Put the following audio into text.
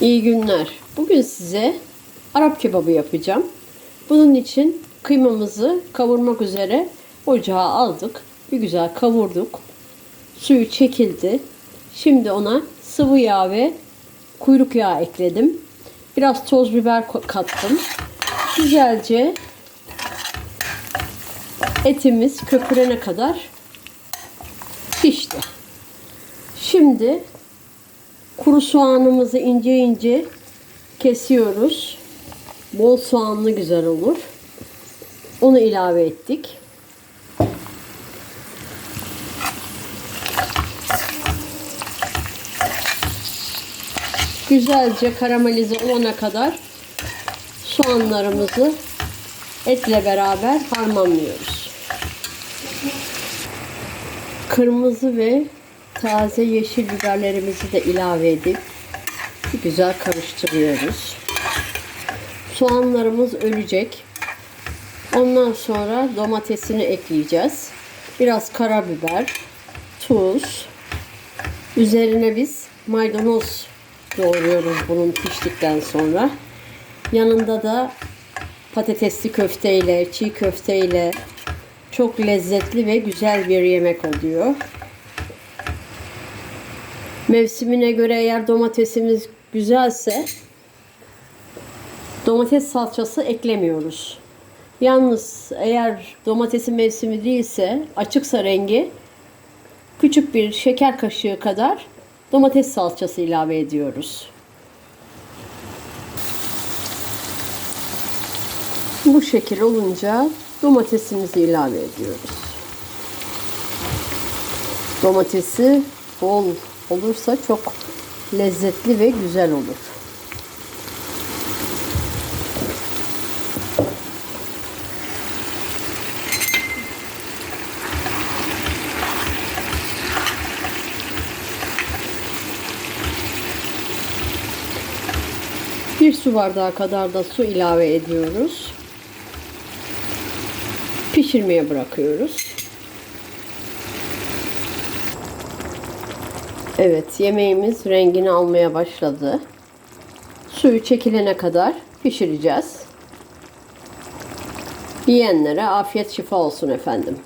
İyi günler. Bugün size Arap kebabı yapacağım. Bunun için kıymamızı kavurmak üzere ocağa aldık. Bir güzel kavurduk. Suyu çekildi. Şimdi ona sıvı yağ ve kuyruk yağı ekledim. Biraz toz biber kattım. Güzelce etimiz köpürene kadar pişti. Şimdi kuru soğanımızı ince ince kesiyoruz. Bol soğanlı güzel olur. Onu ilave ettik. Güzelce karamelize olana kadar soğanlarımızı etle beraber harmanlıyoruz. Kırmızı ve taze yeşil biberlerimizi de ilave edip güzel karıştırıyoruz. Soğanlarımız ölecek. Ondan sonra domatesini ekleyeceğiz. Biraz karabiber, tuz. Üzerine biz maydanoz doğruyoruz bunun piştikten sonra. Yanında da patatesli köfteyle, çiğ köfteyle çok lezzetli ve güzel bir yemek oluyor. Mevsimine göre eğer domatesimiz güzelse domates salçası eklemiyoruz. Yalnız eğer domatesin mevsimi değilse açıksa rengi küçük bir şeker kaşığı kadar domates salçası ilave ediyoruz. Bu şekil olunca domatesimizi ilave ediyoruz. Domatesi bol olursa çok lezzetli ve güzel olur. Bir su bardağı kadar da su ilave ediyoruz. Pişirmeye bırakıyoruz. Evet, yemeğimiz rengini almaya başladı. Suyu çekilene kadar pişireceğiz. Yiyenlere afiyet şifa olsun efendim.